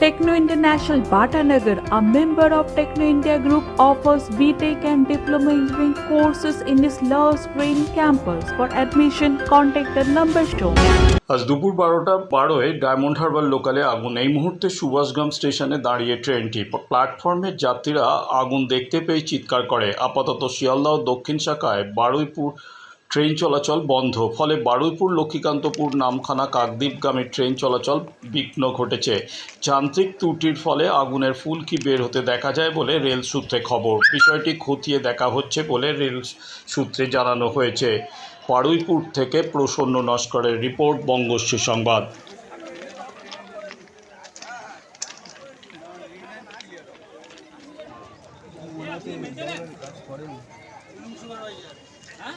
Techno International Bhatanagar, a member of Techno India Group, offers BTEC and Diploma Engineering courses in its Love Green campus. For admission, contact the number shown. আজ দুপুর বারোটা বারোয় diamond Harbour লোকালে আগুন এই মুহূর্তে সুভাষগ্রাম স্টেশনে দাঁড়িয়ে ট্রেনটি প্ল্যাটফর্মের যাত্রীরা আগুন দেখতে পেয়ে চিৎকার করে আপাতত শিয়ালদহ দক্ষিণ শাখায় বারুইপুর ট্রেন চলাচল বন্ধ। ফলে বারুইপুর, লক্ষ্মীকান্তপুর, নামখানা কাকদ্বীপগামী ট্রেন চলাচল বিঘ্ন ঘটেছে। যান্ত্রিক ত্রুটির ফলে আগুনের ফুলকি বের হতে দেখা যায় বলে রেল সূত্রে খবর। বিষয়টি খতিয়ে দেখা হচ্ছে বলে রেল সূত্রে জানানো হয়েছে। বারুইপুর থেকে প্রসন্ন নস্করের রিপোর্ট, বঙ্গশ্রী সংবাদ। হ্যাঁ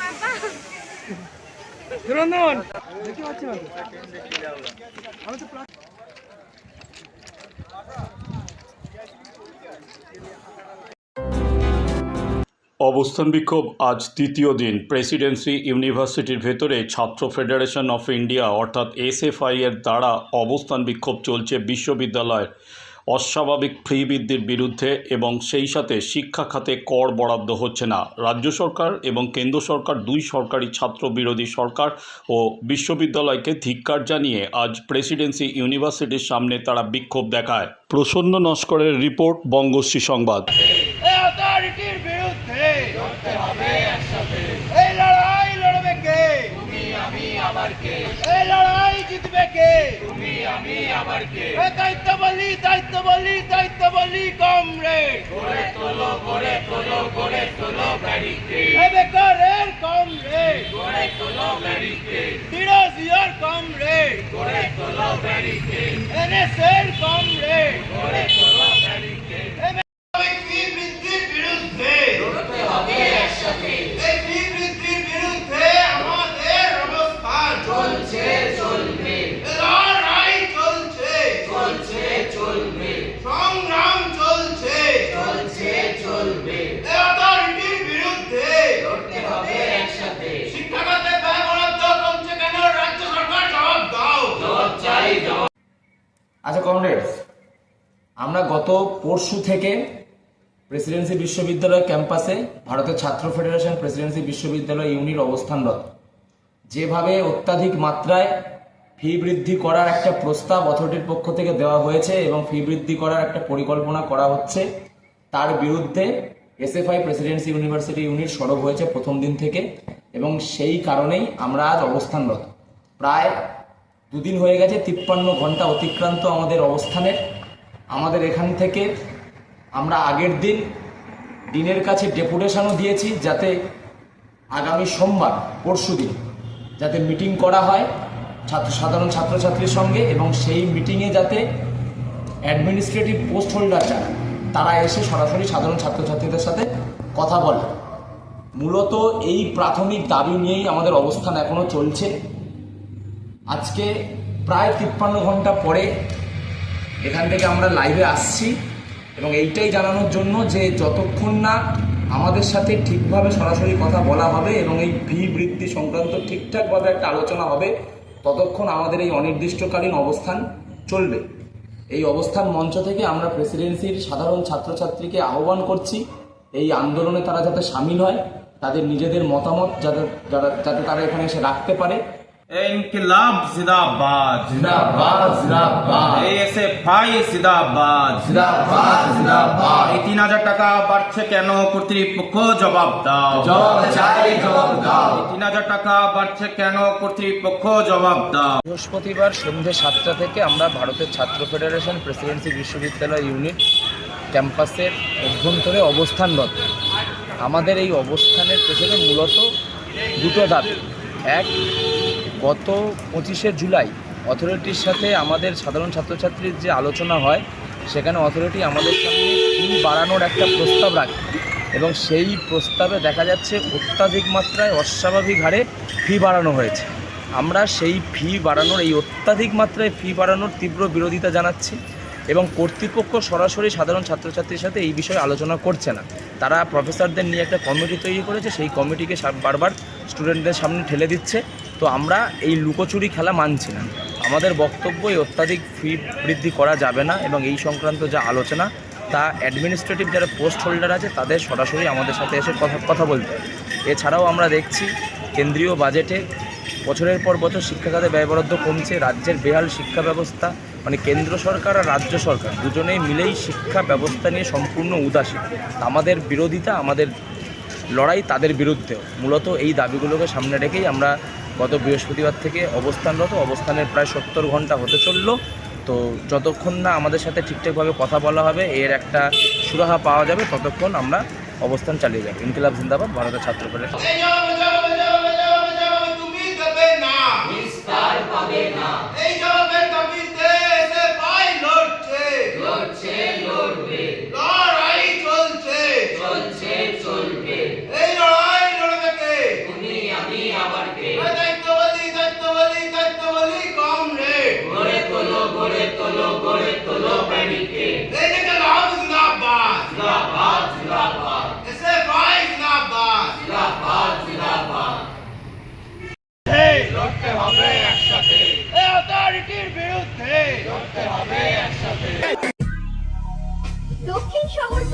पापा সুরন্দন দেখতে পাচ্ছি না অবস্থান বিক্ষোভ আজ তৃতীয় দিন। প্রেসিডেন্সি ইউনিভার্সিটির ভেতরে ছাত্র ফেডারেশন অফ ইন্ডিয়া অর্থাৎ এসএফআই এর দ্বারা অবস্থান বিক্ষোভ চলছে বিশ্ববিদ্যালয়ের অস্বাভাবিক ফি বৃদ্ধির বিরুদ্ধে এবং সেই সাথে শিক্ষা খাতে কর বরাদ্দ হচ্ছে না। রাজ্য সরকার এবং কেন্দ্র সরকার দুই সরকারি ছাত্র বিরোধী সরকার ও বিশ্ববিদ্যালয়কে ধিক্কার জানিয়ে আজ প্রেসিডেন্সি ইউনিভার্সিটির সামনে তারা বিক্ষোভ দেখায়। প্রসন্ন নস্করের রিপোর্ট, বঙ্গশ্রী সংবাদ এই অথরিটির বিরুদ্ধে লড়তে হবে একসাথে এই লড়াই লড়বে কে তুমি আমি আবার কে এই লড়াই জিতবে কে? তুমি আমি আবার কে? দায়িত্ব বলি দায়িত্ব বলি দায়িত্ব বলি কমরেড। করে তোলো করে তোলো করে তোলো ব্যারিকেড। এ বেকারের কমরেড। করে তোলো ব্যারিকেড। দিরোজিয়ার কমরেড। করে তোলো ব্যারিকেড। এনএসএর কমরেড। গড়ে আমরা গত পরশু থেকে প্রেসিডেন্সি বিশ্ববিদ্যালয় ক্যাম্পাসে ভারতের ছাত্র ফেডারেশন প্রেসিডেন্সি বিশ্ববিদ্যালয় ইউনির অবস্থানরত। যেভাবে অত্যাধিক মাত্রায় ফি বৃদ্ধি করার একটা প্রস্তাব অথরিটির পক্ষ থেকে দেওয়া হয়েছে এবং ফি বৃদ্ধি করার একটা পরিকল্পনা করা হচ্ছে, তার বিরুদ্ধে এসএফআই প্রেসিডেন্সি ইউনিভার্সিটি ইউনিট সরব হয়েছে প্রথম দিন থেকে এবং সেই কারণেই আমরা আজ অবস্থানরত। প্রায় দুদিন হয়ে গেছে, তিপ্পান্ন ঘণ্টা অতিক্রান্ত আমাদের অবস্থানের। আমাদের এখান থেকে আমরা আগের দিন দিনের কাছে ডেপুটেশনও দিয়েছি যাতে আগামী সোমবার, পরশু দিন যাতে মিটিং করা হয় ছাত্র, সাধারণ ছাত্রছাত্রীর সঙ্গে এবং সেই মিটিংয়ে যাতে অ্যাডমিনিস্ট্রেটিভ পোস্ট হোল্ডার যারা, তারা এসে সরাসরি সাধারণ ছাত্রছাত্রীদের সাথে কথা বলে। মূলত এই প্রাথমিক দাবি নিয়েই আমাদের অবস্থান এখনও চলছে। আজকে প্রায় তিপ্পান্ন ঘণ্টা পরে এখান থেকে আমরা লাইভে আসছি এবং এইটাই জানানোর জন্য যে যতক্ষণ না আমাদের সাথে ঠিকভাবে সরাসরি কথা বলা হবে এবং এই ফি বৃদ্ধি সংক্রান্ত ঠিকঠাকভাবে একটা আলোচনা হবে, ততক্ষণ আমাদের এই অনির্দিষ্টকালীন অবস্থান চলবে। এই অবস্থান মঞ্চ থেকে আমরা প্রেসিডেন্সির সাধারণ ছাত্রছাত্রীকে আহ্বান করছি, এই আন্দোলনে তারা যাতে সামিল হয়, তাদের নিজেদের মতামত যাতে যারা যাতে তারা এখানে এসে রাখতে পারে। इनकलाब जिंदाबाद জিন্দাবাদ জিন্দাবাদ এএসএফআই জিন্দাবাদ জিন্দাবাদ জিন্দাবাদ এই তিন হাজার টাকা বাড়ছে কেন কর্তৃপক্ষ জবাব দাও জবাব চাই জবাব দাও তিন হাজার টাকা বাড়ছে কেন কর্তৃপক্ষ জবাব দাও বৃহস্পতিবার সন্ধ্যে সাতটা থেকে আমরা ভারতের ছাত্র ফেডারেশন প্রেসিডেন্সি বিশ্ববিদ্যালয় ইউনিট ক্যাম্পাসের অভ্যন্তরে অবস্থানরত আমাদের এই অবস্থানের পেছনে মূলত দুটো দাবি এক গত পঁচিশে জুলাই অথরিটির সাথে আমাদের সাধারণ ছাত্রছাত্রীর যে আলোচনা হয়, সেখানে অথরিটি আমাদের সামনে ফি বাড়ানোর একটা প্রস্তাব রাখে এবং সেই প্রস্তাবে দেখা যাচ্ছে অত্যাধিক মাত্রায় অস্বাভাবিক হারে ফি বাড়ানো হয়েছে। আমরা সেই ফি বাড়ানোর, এই অত্যাধিক মাত্রায় ফি বাড়ানোর তীব্র বিরোধিতা জানাচ্ছি এবং কর্তৃপক্ষ সরাসরি সাধারণ ছাত্রছাত্রীর সাথে এই বিষয়ে আলোচনা করছে না। তারা প্রফেসরদের নিয়ে একটা কমিটি তৈরি করেছে, সেই কমিটিকে বারবার স্টুডেন্টদের সামনে ঠেলে দিচ্ছে। তো আমরা এই লুকোচুরি খেলা মানছি না। আমাদের বক্তব্য এই অত্যাধিক ফি বৃদ্ধি করা যাবে না এবং এই সংক্রান্ত যা আলোচনা, তা অ্যাডমিনিস্ট্রেটিভ যারা পোস্ট হোল্ডার আছে, তাদের সরাসরি আমাদের সাথে এসে কথা কথা বলতে এছাড়াও আমরা দেখছি, কেন্দ্রীয় বাজেটে বছরের পর বছর শিক্ষা খাতে ব্যয় বরাদ্দ কমছে, রাজ্যের বেহাল শিক্ষা ব্যবস্থা মানে কেন্দ্র সরকার আর রাজ্য সরকার দুজনেই মিলেই শিক্ষা ব্যবস্থা নিয়ে সম্পূর্ণ উদাসীন। আমাদের বিরোধিতা, আমাদের লড়াই তাদের বিরুদ্ধেও। মূলত এই দাবিগুলোকে সামনে রেখেই আমরা গত বৃহস্পতিবার থেকে অবস্থানরত অবস্থানের প্রায় সত্তর ঘণ্টা হতে চলল। তো যতক্ষণ না আমাদের সাথে ঠিকঠাকভাবে কথা বলা হবে এর একটা সুরাহা পাওয়া যাবে ততক্ষণ আমরা অবস্থান চালিয়ে যাব। ইনকিলাব জিন্দাবাদ ভারতের ছাত্র এই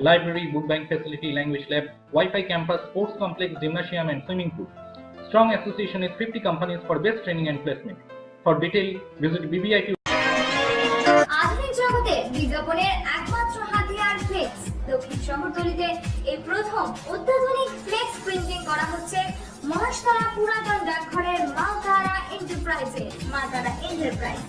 library, book bank facility, language lab, Wi-Fi campus, sports complex, gymnasium, and swimming pool. Strong association with 50 companies for best training and placement. For detail, visit BBIT আধুনিক পুরাতন ডাকঘরের মালতারা এন্টারপ্রাইজে মালতারা এন্টারপ্রাইজ